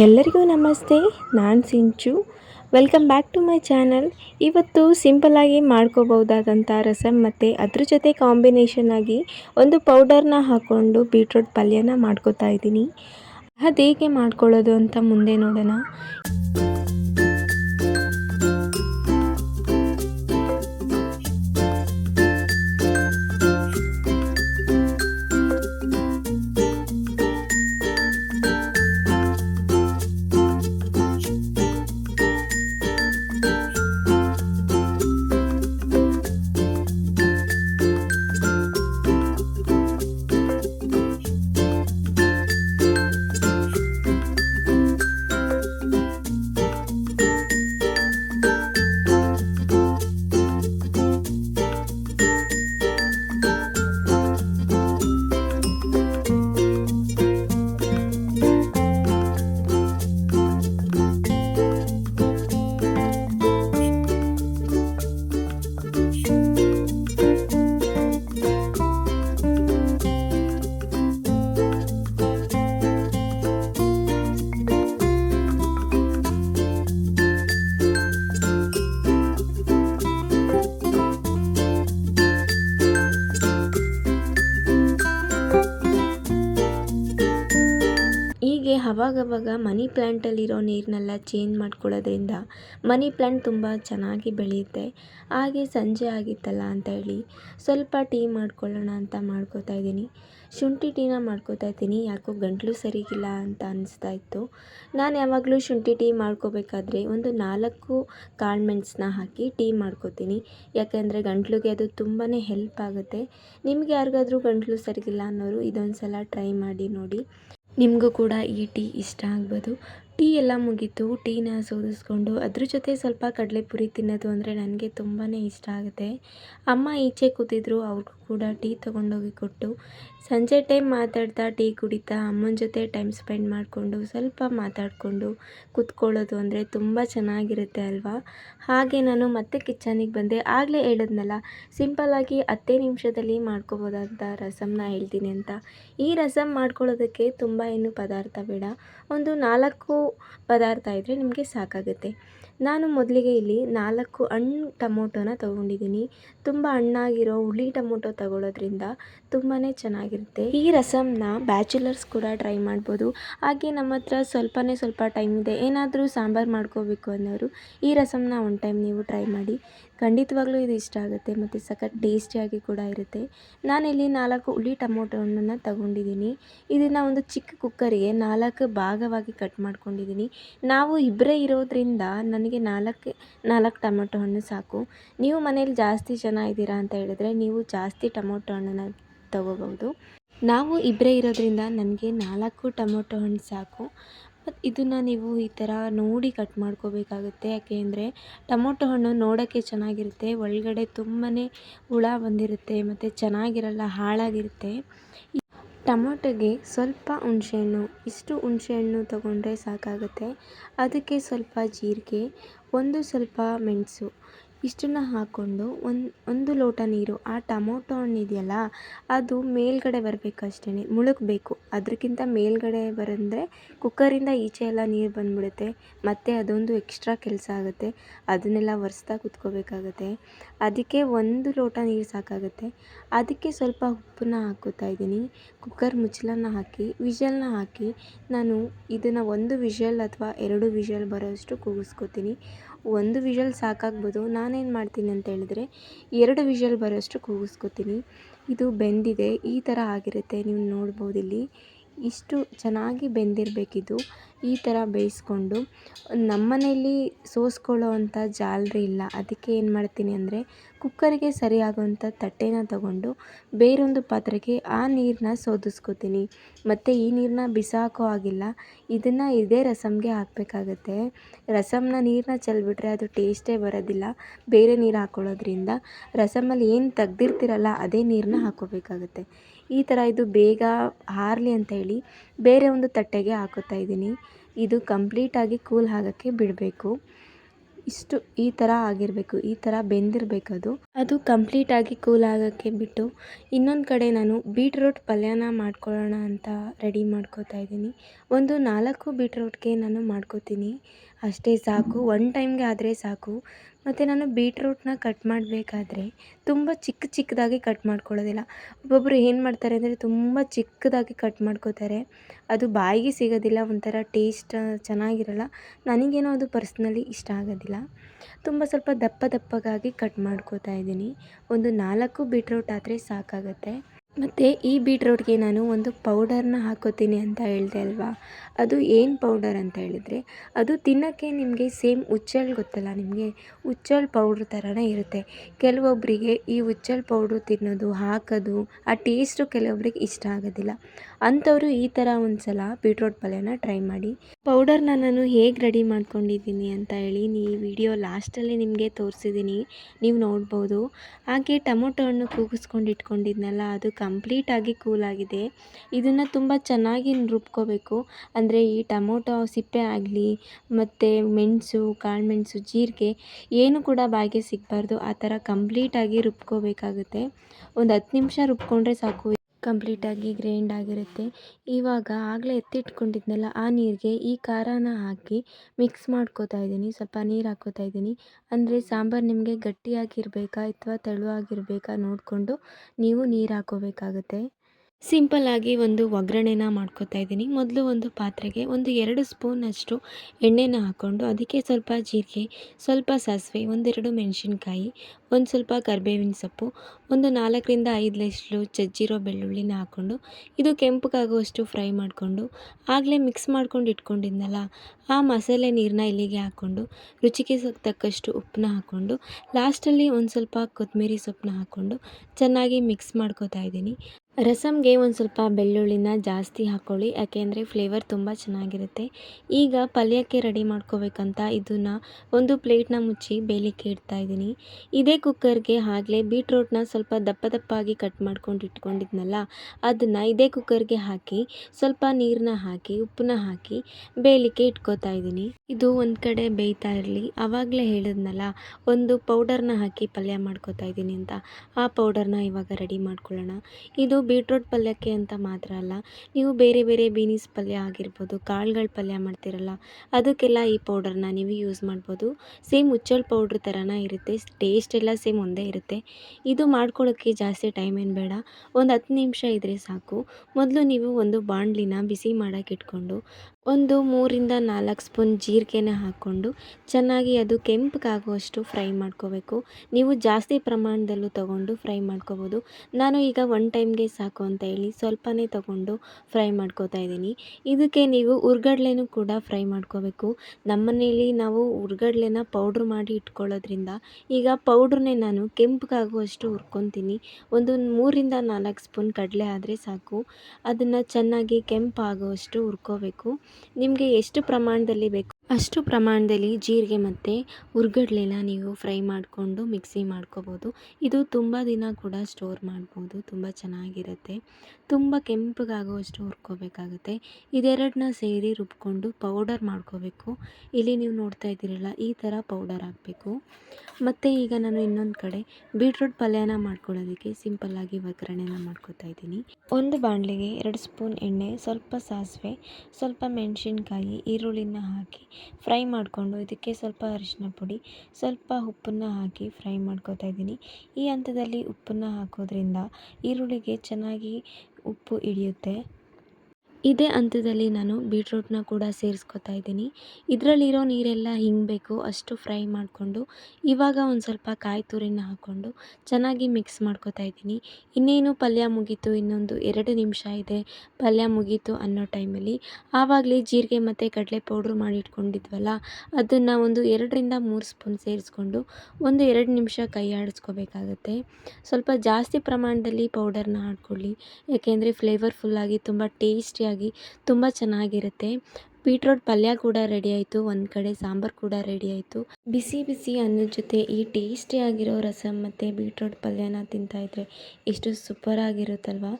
ಎಲ್ಲರಿಗೂ ನಮಸ್ತೆ, ನಾನು Sinchu. Welcome back to my channel ಇವತ್ತು ಸಿಂಪಲ್ಲಾಗಿ ಮಾಡ್ಕೋಬಹುದಾದಂಥ ರಸಮ್ ಮತ್ತು ಅದ್ರ ಜೊತೆ ಕಾಂಬಿನೇಷನ್ ಆಗಿ ಒಂದು ಪೌಡರ್ನ ಹಾಕ್ಕೊಂಡು ಬೀಟ್ರೂಟ್ ಪಲ್ಯನ ಮಾಡ್ಕೋತಾ ಇದ್ದೀನಿ. ಅದು ಹೇಗೆ ಮಾಡ್ಕೊಳ್ಳೋದು ಅಂತ ಮುಂದೆ ನೋಡೋಣ. ಅವಾಗವಾಗ ಮನಿ ಪ್ಲ್ಯಾಂಟಲ್ಲಿರೋ ನೀರನ್ನೆಲ್ಲ ಚೇಂಜ್ ಮಾಡ್ಕೊಳ್ಳೋದ್ರಿಂದ ಮನಿ ಪ್ಲ್ಯಾಂಟ್ ತುಂಬ ಚೆನ್ನಾಗಿ ಬೆಳೆಯುತ್ತೆ. ಹಾಗೆ ಸಂಜೆ ಆಗಿತ್ತಲ್ಲ ಅಂತ ಹೇಳಿ ಸ್ವಲ್ಪ ಟೀ ಮಾಡ್ಕೊಳ್ಳೋಣ ಅಂತ ಮಾಡ್ಕೋತಾ ಇದ್ದೀನಿ. ಶುಂಠಿ ಟೀನ ಮಾಡ್ಕೋತಾ ಇದ್ದೀನಿ. ಯಾಕೋ ಗಂಟಲು ಸರಿಗಿಲ್ಲ ಅಂತ ಅನಿಸ್ತಾ ಇತ್ತು. ನಾನು ಯಾವಾಗಲೂ ಶುಂಠಿ ಟೀ ಮಾಡ್ಕೋಬೇಕಾದ್ರೆ ಒಂದು ನಾಲ್ಕು ಕಾಳು ಮೆಣಸನ್ನ ಹಾಕಿ ಟೀ ಮಾಡ್ಕೋತೀನಿ. ಯಾಕೆಂದರೆ ಗಂಟ್ಲಿಗೆ ಅದು ತುಂಬಾ ಹೆಲ್ಪ್ ಆಗುತ್ತೆ. ನಿಮ್ಗೆ ಯಾರಿಗಾದ್ರೂ ಗಂಟಲು ಸರಿಗಿಲ್ಲ ಅನ್ನೋರು ಇದೊಂದು ಸಲ ಟ್ರೈ ಮಾಡಿ ನೋಡಿ. ನಿಮಗೂ ಕೂಡ ಈ ಟೀ ಇಷ್ಟ ಆಗ್ಬೋದು. ಟೀ ಎಲ್ಲ ಮುಗೀತು, ಟೀನ ಸೋದಿಸ್ಕೊಂಡು. ಅದ್ರ ಜೊತೆ ಸ್ವಲ್ಪ ಕಡಲೆಪುರಿ ತಿನ್ನೋದು ಅಂದರೆ ನನಗೆ ತುಂಬಾ ಇಷ್ಟ ಆಗುತ್ತೆ. ಅಮ್ಮ ಈಚೆ ಕೂತಿದ್ರು, ಅವ್ರಿಗೂ ಕೂಡ ಟೀ ತೊಗೊಂಡೋಗಿ ಕೊಟ್ಟು. ಸಂಜೆ ಟೈಮ್ ಮಾತಾಡ್ತಾ ಟೀ ಕುಡಿತಾ ಅಮ್ಮನ ಜೊತೆ ಟೈಮ್ ಸ್ಪೆಂಡ್ ಮಾಡಿಕೊಂಡು ಸ್ವಲ್ಪ ಮಾತಾಡಿಕೊಂಡು ಕೂತ್ಕೊಳ್ಳೋದು ಅಂದರೆ ತುಂಬ ಚೆನ್ನಾಗಿರುತ್ತೆ ಅಲ್ವಾ? ಹಾಗೆ ನಾನು ಮತ್ತೆ ಕಿಚನಿಗೆ ಬಂದೆ. ಆಗಲೇ ಹೇಳಿದ್ನಲ್ಲ ಸಿಂಪಲ್ಲಾಗಿ ಹತ್ತೇ ನಿಮಿಷದಲ್ಲಿ ಮಾಡ್ಕೋಬೋದಂಥ ರಸಮ್ನ ಹೇಳ್ತೀನಿ ಅಂತ. ಈ ರಸಮ್ ಮಾಡ್ಕೊಳ್ಳೋದಕ್ಕೆ ತುಂಬ ಏನು ಪದಾರ್ಥ ಬೇಡ. ಒಂದು ನಾಲ್ಕು ಪದಾರ್ಥ ಇದ್ದರೆ ನಿಮಗೆ ಸಾಕಾಗುತ್ತೆ. ನಾನು ಮೊದಲಿಗೆ ಇಲ್ಲಿ ನಾಲ್ಕು ಹಣ್ಣು ಟೊಮೊಟೊನ ತಗೊಂಡಿದ್ದೀನಿ. ತುಂಬ ಹಣ್ಣಾಗಿರೋ ಹುಳಿ ಟೊಮೊಟೊ ತಗೊಳ್ಳೋದ್ರಿಂದ ತುಂಬಾ ಚೆನ್ನಾಗಿರುತ್ತೆ. ಈ ರಸಮ್ನ ಬ್ಯಾಚುಲರ್ಸ್ ಕೂಡ ಟ್ರೈ ಮಾಡ್ಬೋದು. ಹಾಗೆ ನಮ್ಮ ಹತ್ರ ಸ್ವಲ್ಪನೇ ಸ್ವಲ್ಪ ಟೈಮ್ ಇದೆ. ಏನಾದರೂ ಸಾಂಬಾರು ಮಾಡ್ಕೋಬೇಕು ಅನ್ನೋರು ಈ ರಸಮ್ನ ಒನ್ ಟೈಮ್ ನೀವು ಟ್ರೈ ಮಾಡಿ. ಖಂಡಿತವಾಗ್ಲೂ ಇದು ಇಷ್ಟ ಆಗುತ್ತೆ ಮತ್ತು ಸಖತ್ ಟೇಸ್ಟಿಯಾಗಿ ಕೂಡ ಇರುತ್ತೆ. ನಾನಿಲ್ಲಿ ನಾಲ್ಕು ಹುಳಿ ಟೊಮೊಟೊ ತಗೊಂಡಿದ್ದೀನಿ. ಇದನ್ನು ಒಂದು ಚಿಕ್ಕ ಕುಕ್ಕರಿಗೆ ನಾಲ್ಕು ಭಾಗವಾಗಿ ಕಟ್ ಮಾಡ್ಕೊಂಡಿದ್ದೀನಿ. ನಾವು ಇಬ್ಬರೇ ಇರೋದ್ರಿಂದ ನನಗೆ ನಾಲ್ಕು ನಾಲ್ಕು ಟೊಮೊಟೊ ಹಣ್ಣು ಸಾಕು. ನೀವು ಮನೇಲಿ ಜಾಸ್ತಿ ಜನ ಇದ್ದೀರಾ ಅಂತ ಹೇಳಿದ್ರೆ ನೀವು ಜಾಸ್ತಿ ಟೊಮೊಟೊ ಹಣ್ಣನ್ನು ತಗೋಬಹುದು. ನಾವು ಇಬ್ಬರೇ ಇರೋದ್ರಿಂದ ನನಗೆ ನಾಲ್ಕು ಟೊಮೊಟೊ ಹಣ್ಣು ಸಾಕು. ಮತ್ತು ಇದನ್ನು ನೀವು ಈ ಥರ ನೋಡಿ ಕಟ್ ಮಾಡ್ಕೋಬೇಕಾಗುತ್ತೆ. ಯಾಕೆ ಅಂದರೆ ಟೊಮೊಟೊ ಹಣ್ಣು ನೋಡೋಕ್ಕೆ ಚೆನ್ನಾಗಿರುತ್ತೆ, ಒಳಗಡೆ ತುಂಬಾ ಹುಳ ಬಂದಿರುತ್ತೆ, ಮತ್ತು ಚೆನ್ನಾಗಿರಲ್ಲ, ಹಾಳಾಗಿರುತ್ತೆ. ಟೊಮೊಟೊಗೆ ಸ್ವಲ್ಪ ಹುಣಸೆಹಣ್ಣು ಇಷ್ಟು ಹುಣಸೆಹಣ್ಣು ತೊಗೊಂಡರೆ ಸಾಕಾಗುತ್ತೆ. ಅದಕ್ಕೆ ಸ್ವಲ್ಪ ಜೀರಿಗೆ ಒಂದು ಸ್ವಲ್ಪ ಮೆಣಸು. ಇಷ್ಟನ್ನು ಹಾಕ್ಕೊಂಡು ಒಂದು ಒಂದು ಲೋಟ ನೀರು, ಆ ಟಮೋಟೊ ಹಣ್ಣು ಇದೆಯಲ್ಲ ಅದು ಮೇಲ್ಗಡೆ ಬರಬೇಕು ಅಷ್ಟೇ ಮುಳುಗಬೇಕು. ಅದಕ್ಕಿಂತ ಮೇಲ್ಗಡೆ ಬಂದರೆ ಕುಕ್ಕರಿಂದ ಈಚೆ ಎಲ್ಲ ನೀರು ಬಂದುಬಿಡುತ್ತೆ, ಮತ್ತು ಅದೊಂದು ಎಕ್ಸ್ಟ್ರಾ ಕೆಲಸ ಆಗುತ್ತೆ, ಅದನ್ನೆಲ್ಲ ಒರೆಸ್ತಾ ಕುತ್ಕೋಬೇಕಾಗತ್ತೆ. ಅದಕ್ಕೆ ಒಂದು ಲೋಟ ನೀರು ಸಾಕಾಗುತ್ತೆ. ಅದಕ್ಕೆ ಸ್ವಲ್ಪ ಉಪ್ಪನ್ನ ಹಾಕ್ಕೋತಾ ಇದ್ದೀನಿ. ಕುಕ್ಕರ್ ಮುಚ್ಚಲನ್ನ ಹಾಕಿ ವಿಷಲ್ನ ಹಾಕಿ ನಾನು ಇದನ್ನು ಒಂದು ವಿಷಲ್ ಅಥವಾ ಎರಡು ವಿಷಲ್ ಬರೋಷ್ಟು ಕೂಗಿಸ್ಕೊತೀನಿ. ಒಂದು ವಿಷಲ್ ಸಾಕಾಗ್ಬೋದು. ನಾನೇನು ಮಾಡ್ತೀನಿ ಅಂತ ಹೇಳಿದ್ರೆ, ಎರಡು ವಿಷಲ್ ಬರೋಷ್ಟು ಕೂಗಿಸ್ಕೊತೀನಿ. ಇದು ಬೆಂದಿದೆ, ಈ ಥರ ಆಗಿರುತ್ತೆ, ನೀವು ನೋಡ್ಬೋದು ಇಲ್ಲಿ. ಇಷ್ಟು ಚೆನ್ನಾಗಿ ಬೆಂದಿರಬೇಕಿದು. ಈ ಥರ ಬೇಯಿಸ್ಕೊಂಡು ನಮ್ಮ ಮನೆಯಲ್ಲಿ ಸೋಸ್ಕೊಳ್ಳೋ ಅಂಥ ಜಾಲರಿ ಇಲ್ಲ. ಅದಕ್ಕೆ ಏನು ಮಾಡ್ತೀನಿ ಅಂದರೆ ಕುಕ್ಕರಿಗೆ ಸರಿಯಾಗುವಂಥ ತಟ್ಟೆನ ತಗೊಂಡು ಬೇರೊಂದು ಪಾತ್ರೆಗೆ ಆ ನೀರನ್ನ ಸೋದಿಸ್ಕೊತೀನಿ. ಮತ್ತು ಈ ನೀರನ್ನ ಬಿಸಾಕೋ ಹಾಗಿಲ್ಲ. ಇದನ್ನು ಇದೇ ರಸಮ್ಗೆ ಹಾಕಬೇಕಾಗತ್ತೆ. ರಸಮ್ನ ನೀರನ್ನ ಚೆಲ್ಬಿಟ್ರೆ ಅದು ಟೇಸ್ಟೇ ಬರೋದಿಲ್ಲ. ಬೇರೆ ನೀರು ಹಾಕ್ಕೊಳ್ಳೋದ್ರಿಂದ ರಸಮಲ್ಲಿ ಏನು ತೆಗ್ದಿರ್ತೀರಲ್ಲ ಅದೇ ನೀರನ್ನ ಹಾಕ್ಕೋಬೇಕಾಗತ್ತೆ. ಈ ಥರ ಇದು ಬೇಗ ಆರಲಿ ಅಂತ ಹೇಳಿ ಬೇರೆ ಒಂದು ತಟ್ಟೆಗೆ ಹಾಕೋತಾ ಇದ್ದೀನಿ. ಇದು ಕಂಪ್ಲೀಟಾಗಿ ಕೂಲ್ ಆಗೋಕ್ಕೆ ಬಿಡಬೇಕು. ಇಷ್ಟು ಈ ಥರ ಆಗಿರಬೇಕು, ಈ ಥರ ಬೆಂದಿರಬೇಕು ಅದು. ಅದು ಕಂಪ್ಲೀಟಾಗಿ ಕೂಲ್ ಆಗೋಕ್ಕೆ ಬಿಟ್ಟು ಇನ್ನೊಂದು ಕಡೆ ನಾನು ಬೀಟ್ರೂಟ್ ಪಲ್ಯನ ಮಾಡ್ಕೊಳ್ಳೋಣ ಅಂತ ರೆಡಿ ಮಾಡ್ಕೋತಾ ಇದ್ದೀನಿ. ಒಂದು ನಾಲ್ಕು ಬೀಟ್ರೂಟ್ಗೆ ನಾನು ಮಾಡ್ಕೋತೀನಿ. ಅಷ್ಟೇ ಸಾಕು ಒನ್ ಟೈಮ್ಗೆ ಆದರೆ ಸಾಕು. ಮತ್ತು ನಾನು ಬೀಟ್ರೂಟ್ನ ಕಟ್ ಮಾಡಬೇಕಾದ್ರೆ ತುಂಬ ಚಿಕ್ಕ ಚಿಕ್ಕದಾಗಿ ಕಟ್ ಮಾಡ್ಕೊಳ್ಳೋದಿಲ್ಲ. ಒಬ್ಬೊಬ್ಬರು ಏನು ಮಾಡ್ತಾರೆ ಅಂದರೆ ತುಂಬ ಚಿಕ್ಕದಾಗಿ ಕಟ್ ಮಾಡ್ಕೋತಾರೆ. ಅದು ಬಾಯಿಗೆ ಸಿಗೋದಿಲ್ಲ, ಒಂಥರ ಟೇಸ್ಟ್ ಚೆನ್ನಾಗಿರಲ್ಲ. ನನಗೇನೋ ಅದು ಪರ್ಸ್ನಲಿ ಇಷ್ಟ ಆಗೋದಿಲ್ಲ. ತುಂಬ ಸ್ವಲ್ಪ ದಪ್ಪ ದಪ್ಪಗಾಗಿ ಕಟ್ ಮಾಡ್ಕೋತಾ ಇದ್ದೀನಿ. ಒಂದು ನಾಲ್ಕು ಬೀಟ್ರೋಟ್ ಆದರೆ ಸಾಕಾಗತ್ತೆ. ಮತ್ತು ಈ ಬೀಟ್ರೋಟ್ಗೆ ನಾನು ಒಂದು ಪೌಡರ್ನ ಹಾಕೋತೀನಿ ಅಂತ ಹೇಳಿದೆ ಅಲ್ವಾ? ಅದು ಏನು ಪೌಡರ್ ಅಂತ ಹೇಳಿದರೆ, ಅದು ತಿನ್ನೋಕ್ಕೆ ನಿಮಗೆ ಸೇಮ್ ಉಚ್ಚಳ್ ಗೊತ್ತಲ್ಲ, ನಿಮಗೆ ಹುಚ್ಚೆಳ್ ಪೌಡ್ರ್ ಥರನೇ ಇರುತ್ತೆ. ಕೆಲವೊಬ್ಬರಿಗೆ ಈ ಹುಚ್ಚೆಳ್ ಪೌಡ್ರ್ ತಿನ್ನೋದು, ಹಾಕೋದು, ಆ ಟೇಸ್ಟು ಕೆಲವೊಬ್ರಿಗೆ ಇಷ್ಟ ಆಗೋದಿಲ್ಲ. ಅಂಥವರು ಈ ಥರ ಒಂದು ಸಲ ಬೀಟ್ರೋಟ್ ಪಲ್ಯನ ಟ್ರೈ ಮಾಡಿ. ಪೌಡರ್ನ ನಾನು ಹೇಗೆ ರೆಡಿ ಮಾಡ್ಕೊಂಡಿದ್ದೀನಿ ಅಂತ ಹೇಳಿ ನೀ ವಿಡಿಯೋ ಲಾಸ್ಟಲ್ಲಿ ನಿಮಗೆ ತೋರಿಸಿದ್ದೀನಿ. ನೀವು ನೋಡ್ಬೋದು. ಹಾಗೆ ಟೊಮೊಟೊ ಹಣ್ಣು ಕೂಗಿಸ್ಕೊಂಡು ಇಟ್ಕೊಂಡಿದ್ನಲ್ಲ, ಅದು ಕಂಪ್ಲೀಟಾಗಿ ಕೂಲಾಗಿದೆ. ಇದನ್ನು ತುಂಬ ಚೆನ್ನಾಗಿ ರುಬ್ಕೋಬೇಕು. ಅಂದರೆ ಈ ಟೊಮೊಟೊ, ಸಿಪ್ಪೆ ಆಗಲಿ, ಮತ್ತು ಮೆಣಸು ಕಾಳುಮೆಣಸು ಜೀರಿಗೆ ಏನು ಕೂಡ ಬಾಯಿಗೆ ಸಿಗಬಾರ್ದು. ಆ ಥರ ಕಂಪ್ಲೀಟಾಗಿ ರುಬ್ಕೋಬೇಕಾಗುತ್ತೆ. ಒಂದು ಹತ್ತು ನಿಮಿಷ ರುಬ್ಕೊಂಡ್ರೆ ಸಾಕು. ಕಂಪ್ಲೀಟಾಗಿ ಗ್ರೈಂಡ್ ಆಗಿರುತ್ತೆ. ಇವಾಗ ಆಗಲೇ ಎತ್ತಿಟ್ಕೊಂಡಿದ್ನಲ್ಲ ಆ ನೀರಿಗೆ ಈ ಖಾರನ ಹಾಕಿ ಮಿಕ್ಸ್ ಮಾಡ್ಕೋತಾ ಇದ್ದೀನಿ. ಸ್ವಲ್ಪ ನೀರು ಹಾಕ್ಕೋತಾ ಇದ್ದೀನಿ. ಅಂದರೆ ಸಾಂಬಾರು ನಿಮಗೆ ಗಟ್ಟಿಯಾಗಿರಬೇಕಾ, ಅಥವಾ ತೆಳುವಾಗಿರಬೇಕಾ ನೋಡಿಕೊಂಡು ನೀವು ನೀರು ಹಾಕ್ಕೋಬೇಕಾಗುತ್ತೆ ಸಿಂಪಲ್ಲಾಗಿ ಒಂದು ಒಗ್ಗರಣೆನ ಮಾಡ್ಕೋತಾ ಇದ್ದೀನಿ. ಮೊದಲು ಒಂದು ಪಾತ್ರೆಗೆ ಒಂದು ಎರಡು ಸ್ಪೂನಷ್ಟು ಎಣ್ಣೆನ ಹಾಕ್ಕೊಂಡು ಅದಕ್ಕೆ ಸ್ವಲ್ಪ ಜೀರಿಗೆ, ಸ್ವಲ್ಪ ಸಾಸಿವೆ, ಒಂದೆರಡು ಮೆಣಸಿನ್ಕಾಯಿ, ಒಂದು ಸ್ವಲ್ಪ ಕರಿಬೇವಿನ ಸೊಪ್ಪು, ಒಂದು ನಾಲ್ಕರಿಂದ ಐದು ಲಷ್ಟು ಜಜ್ಜಿರೋ ಬೆಳ್ಳುಳ್ಳಿನ ಹಾಕ್ಕೊಂಡು ಇದು ಕೆಂಪಗಾಗುವಷ್ಟು ಫ್ರೈ ಮಾಡಿಕೊಂಡು ಆಗಲೇ ಮಿಕ್ಸ್ ಮಾಡ್ಕೊಂಡು ಇಟ್ಕೊಂಡಿದ್ನಲ್ಲ ಆ ಮಸಾಲೆ ನೀರನ್ನ ಇಲ್ಲಿಗೆ ಹಾಕ್ಕೊಂಡು, ರುಚಿಗೆ ತಕ್ಕಷ್ಟು ಉಪ್ಪನ್ನ ಹಾಕ್ಕೊಂಡು, ಲಾಸ್ಟಲ್ಲಿ ಒಂದು ಸ್ವಲ್ಪ ಕೊತ್ತಂಬರಿ ಸೊಪ್ಪನ್ನ ಹಾಕ್ಕೊಂಡು ಚೆನ್ನಾಗಿ ಮಿಕ್ಸ್ ಮಾಡ್ಕೋತಾ ಇದ್ದೀನಿ. ರಸಮ್ಗೆ ಒಂದು ಸ್ವಲ್ಪ ಬೆಳ್ಳುಳ್ಳಿನ ಜಾಸ್ತಿ ಹಾಕ್ಕೊಳ್ಳಿ ಯಾಕೆಂದರೆ ಫ್ಲೇವರ್ ತುಂಬ ಚೆನ್ನಾಗಿರುತ್ತೆ. ಈಗ ಪಲ್ಯಕ್ಕೆ ರೆಡಿ ಮಾಡ್ಕೋಬೇಕಂತ ಇದನ್ನು ಒಂದು ಪ್ಲೇಟ್ನ ಮುಚ್ಚಿ ಬೇಯಲಿಕ್ಕೆ ಇಡ್ತಾ ಇದ್ದೀನಿ. ಇದೇ ಕುಕ್ಕರ್ಗೆ ಆಗಲೇ ಬೀಟ್ರೋಟ್ನ ಸ್ವಲ್ಪ ದಪ್ಪ ದಪ್ಪಾಗಿ ಕಟ್ ಮಾಡ್ಕೊಂಡು ಇಟ್ಕೊಂಡಿದ್ನಲ್ಲ, ಅದನ್ನು ಇದೇ ಕುಕ್ಕರ್ಗೆ ಹಾಕಿ ಸ್ವಲ್ಪ ನೀರನ್ನ ಹಾಕಿ ಉಪ್ಪನ್ನ ಹಾಕಿ ಬೇಯಲಿಕ್ಕೆ ಇಟ್ಕೋತಾ ಇದ್ದೀನಿ. ಇದು ಒಂದ್ ಕಡೆ ಬೇಯ್ತಾ ಇರಲಿ. ಆವಾಗಲೇ ಹೇಳಿದ್ನಲ್ಲ, ಒಂದು ಪೌಡರ್ನ ಹಾಕಿ ಪಲ್ಯ ಮಾಡ್ಕೋತಾ ಇದ್ದೀನಿ ಅಂತ. ಆ ಪೌಡರ್ನ ಇವಾಗ ರೆಡಿ ಮಾಡ್ಕೊಳ್ಳೋಣ. ಇದು ಬೀಟ್ರೋಟ್ ಪಲ್ಯಕ್ಕೆ ಅಂತ ಮಾತ್ರ ಅಲ್ಲ, ನೀವು ಬೇರೆ ಬೇರೆ ಬೀನೀಸ್ ಪಲ್ಯ ಆಗಿರ್ಬೋದು, ಕಾಳುಗಳ ಪಲ್ಯ ಮಾಡ್ತಿರಲ್ಲ, ಅದಕ್ಕೆಲ್ಲ ಈ ಪೌಡರ್ನ ನೀವು ಯೂಸ್ ಮಾಡ್ಬೋದು. ಸೇಮ್ ಉಚ್ಚಲ್ ಪೌಡ್ರ್ ಥರನೇ ಇರುತ್ತೆ, ಟೇಸ್ಟ್ ಎಲ್ಲ ಸೇಮ್ ಒಂದೇ ಇರುತ್ತೆ. ಇದು ಮಾಡ್ಕೊಳ್ಳೋಕ್ಕೆ ಜಾಸ್ತಿ ಟೈಮ್ ಏನು ಬೇಡ, ಒಂದು ಹತ್ತು ನಿಮಿಷ ಇದ್ರೆ ಸಾಕು. ಮೊದಲು ನೀವು ಒಂದು ಬಾಣಲಿನ ಬಿಸಿ ಮಾಡಕ್ಕೆ ಇಟ್ಕೊಂಡು, ಒಂದು ಮೂರಿಂದ ನಾಲ್ಕು ಸ್ಪೂನ್ ಜೀರಿಗೆನ ಹಾಕ್ಕೊಂಡು ಚೆನ್ನಾಗಿ ಅದು ಕೆಂಪಗಾಗುವಷ್ಟು ಫ್ರೈ ಮಾಡ್ಕೋಬೇಕು. ನೀವು ಜಾಸ್ತಿ ಪ್ರಮಾಣದಲ್ಲೂ ತೊಗೊಂಡು ಫ್ರೈ ಮಾಡ್ಕೋಬೋದು. ನಾನು ಈಗ ಒನ್ ಟೈಮ್ಗೆ ಸಾಕು ಅಂತ ಹೇಳಿ ಸ್ವಲ್ಪನೇ ತೊಗೊಂಡು ಫ್ರೈ ಮಾಡ್ಕೋತಾ ಇದ್ದೀನಿ. ಇದಕ್ಕೆ ನೀವು ಉರ್ಗಡ್ಲೆನೂ ಕೂಡ ಫ್ರೈ ಮಾಡ್ಕೋಬೇಕು. ನಮ್ಮನೇಲಿ ನಾವು ಉರ್ಗಡ್ಲೆನ ಪೌಡ್ರ್ ಮಾಡಿ ಇಟ್ಕೊಳ್ಳೋದ್ರಿಂದ ಈಗ ಪೌಡ್ರನ್ನೇ ನಾನು ಕೆಂಪಗಾಗುವಷ್ಟು ಹುರ್ಕೊತೀನಿ. ಒಂದು ಮೂರಿಂದ ನಾಲ್ಕು ಸ್ಪೂನ್ ಕಡಲೆ ಆದರೆ ಸಾಕು. ಅದನ್ನು ಚೆನ್ನಾಗಿ ಕೆಂಪಾಗುವಷ್ಟು ಹುರ್ಕೋಬೇಕು. ನಿಮಗೆ ಎಷ್ಟು ಪ್ರಮಾಣದಲ್ಲಿ ಬೇಕು. ಅಷ್ಟು ಪ್ರಮಾಣದಲ್ಲಿ ಜೀರಿಗೆ ಮತ್ತು ಹುರ್ಗಡ್ಲೆನ ನೀವು ಫ್ರೈ ಮಾಡಿಕೊಂಡು ಮಿಕ್ಸಿ ಮಾಡ್ಕೋಬೋದು. ಇದು ತುಂಬ ದಿನ ಕೂಡ ಸ್ಟೋರ್ ಮಾಡ್ಬೋದು. ತುಂಬ ಚೆನ್ನಾಗಿರುತ್ತೆ. ತುಂಬ ಕೆಂಪಗಾಗುವಷ್ಟು ಹುರ್ಕೋಬೇಕಾಗುತ್ತೆ. ಇದೆರಡನ್ನ ಸೇರಿ ರುಬ್ಕೊಂಡು ಪೌಡರ್ ಮಾಡ್ಕೋಬೇಕು. ಇಲ್ಲಿ ನೀವು ನೋಡ್ತಾ ಇದ್ದೀರಲ್ಲ, ಈ ಥರ ಪೌಡರ್ ಹಾಕಬೇಕು. ಮತ್ತು ಈಗ ನಾನು ಇನ್ನೊಂದು ಕಡೆ ಬೀಟ್ರೂಟ್ ಪಲ್ಯನ ಮಾಡ್ಕೊಳ್ಳೋದಕ್ಕೆ ಸಿಂಪಲ್ಲಾಗಿ ಒಗ್ಗರಣೆನ ಮಾಡ್ಕೋತಾ ಇದ್ದೀನಿ. ಒಂದು ಬಾಣಲೆಗೆ ಎರಡು ಸ್ಪೂನ್ ಎಣ್ಣೆ, ಸ್ವಲ್ಪ ಸಾಸಿವೆ, ಸ್ವಲ್ಪ ಮೆಣಸಿನ್ಕಾಯಿ, ಈರುಳ್ಳಿನ ಹಾಕಿ ಫ್ರೈ ಮಾಡಿಕೊಂಡು ಇದಕ್ಕೆ ಸ್ವಲ್ಪ ಅರಿಶಿನ ಪುಡಿ, ಸ್ವಲ್ಪ ಉಪ್ಪನ್ನು ಹಾಕಿ ಫ್ರೈ ಮಾಡ್ಕೋತಾ ಇದ್ದೀನಿ. ಈ ಹಂತದಲ್ಲಿ ಉಪ್ಪನ್ನು ಹಾಕೋದ್ರಿಂದ ಈರುಳ್ಳಿಗೆ ಚೆನ್ನಾಗಿ ಉಪ್ಪು ಹಿಡಿಯುತ್ತೆ. ಇದೇ ಹಂತದಲ್ಲಿ ನಾನು ಬೀಟ್ರೂಟ್ನ ಕೂಡ ಸೇರಿಸ್ಕೊತಾ ಇದ್ದೀನಿ. ಇದರಲ್ಲಿರೋ ನೀರೆಲ್ಲ ಹಿಂಗಬೇಕು ಅಷ್ಟು ಫ್ರೈ ಮಾಡಿಕೊಂಡು, ಇವಾಗ ಒಂದು ಸ್ವಲ್ಪ ಕಾಯಿ ತುರಿನ ಹಾಕ್ಕೊಂಡು ಚೆನ್ನಾಗಿ ಮಿಕ್ಸ್ ಮಾಡ್ಕೋತಾ ಇದ್ದೀನಿ. ಇನ್ನೇನು ಪಲ್ಯ ಮುಗೀತು, ಇನ್ನೊಂದು ಎರಡು ನಿಮಿಷ ಇದೆ ಪಲ್ಯ ಮುಗೀತು ಅನ್ನೋ ಟೈಮಲ್ಲಿ. ಆವಾಗಲೇ ಜೀರಿಗೆ ಮತ್ತು ಕಡಲೆ ಪೌಡ್ರು ಮಾಡಿಟ್ಕೊಂಡಿದ್ವಲ್ಲ ಅದನ್ನು ಒಂದು ಎರಡರಿಂದ ಮೂರು ಸ್ಪೂನ್ ಸೇರಿಸ್ಕೊಂಡು ಒಂದು ಎರಡು ನಿಮಿಷ ಕೈ ಆಡಿಸ್ಕೋಬೇಕಾಗತ್ತೆ. ಸ್ವಲ್ಪ ಜಾಸ್ತಿ ಪ್ರಮಾಣದಲ್ಲಿ ಪೌಡರ್ನ ಹಾಕ್ಕೊಳ್ಳಿ ಯಾಕೆಂದರೆ ಫ್ಲೇವರ್ಫುಲ್ಲಾಗಿ ತುಂಬ ಟೇಸ್ಟಿಯಾಗಿ ತುಂಬ ಚೆನ್ನಾಗಿರುತ್ತೆ. ಬೀಟ್ರೋಟ್ ಪಲ್ಯ ಕೂಡ ರೆಡಿ ಆಯಿತು, ಒಂದು ಕಡೆ ಸಾಂಬಾರು ಕೂಡ ರೆಡಿ ಆಯಿತು. ಬಿಸಿ ಬಿಸಿ ಅನ್ನದ ಜೊತೆ ಈ ಟೇಸ್ಟಿಯಾಗಿರೋ ರಸಮ್ ಮತ್ತು ಬೀಟ್ರೋಟ್ ಪಲ್ಯನ ತಿಂತಾಯಿದ್ರೆ ಎಷ್ಟು ಸೂಪರಾಗಿರುತ್ತಲ್ವ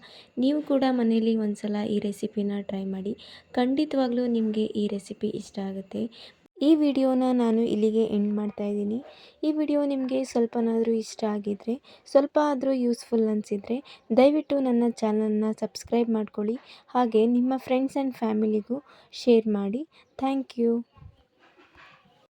ನೀವು ಕೂಡ ಮನೇಲಿ ಒಂದು ಸಲ ಈ ರೆಸಿಪಿನ ಟ್ರೈ ಮಾಡಿ. ಖಂಡಿತವಾಗ್ಲೂ ನಿಮಗೆ ಈ ರೆಸಿಪಿ ಇಷ್ಟ ಆಗುತ್ತೆ. ಈ ವಿಡಿಯೋನ ನಾನು ಇಲ್ಲಿಗೆ ಎಂಡ್ ಮಾಡ್ತಾ ಇದ್ದೀನಿ. ಈ ವಿಡಿಯೋ ನಿಮಗೆ ಸ್ವಲ್ಪನಾದರೂ ಇಷ್ಟ ಆಗಿದ್ದರೆ ಸ್ವಲ್ಪ ಆದರೂ ಯೂಸ್ಫುಲ್ ಅನಿಸಿದರೆ, ದಯವಿಟ್ಟು ನನ್ನ ಚಾನಲ್ನ ಸಬ್ಸ್ಕ್ರೈಬ್ ಮಾಡ್ಕೊಳ್ಳಿ. ಹಾಗೆ ನಿಮ್ಮ ಫ್ರೆಂಡ್ಸ್ ಆ್ಯಂಡ್ ಫ್ಯಾಮಿಲಿಗೂ ಶೇರ್ ಮಾಡಿ. Thank you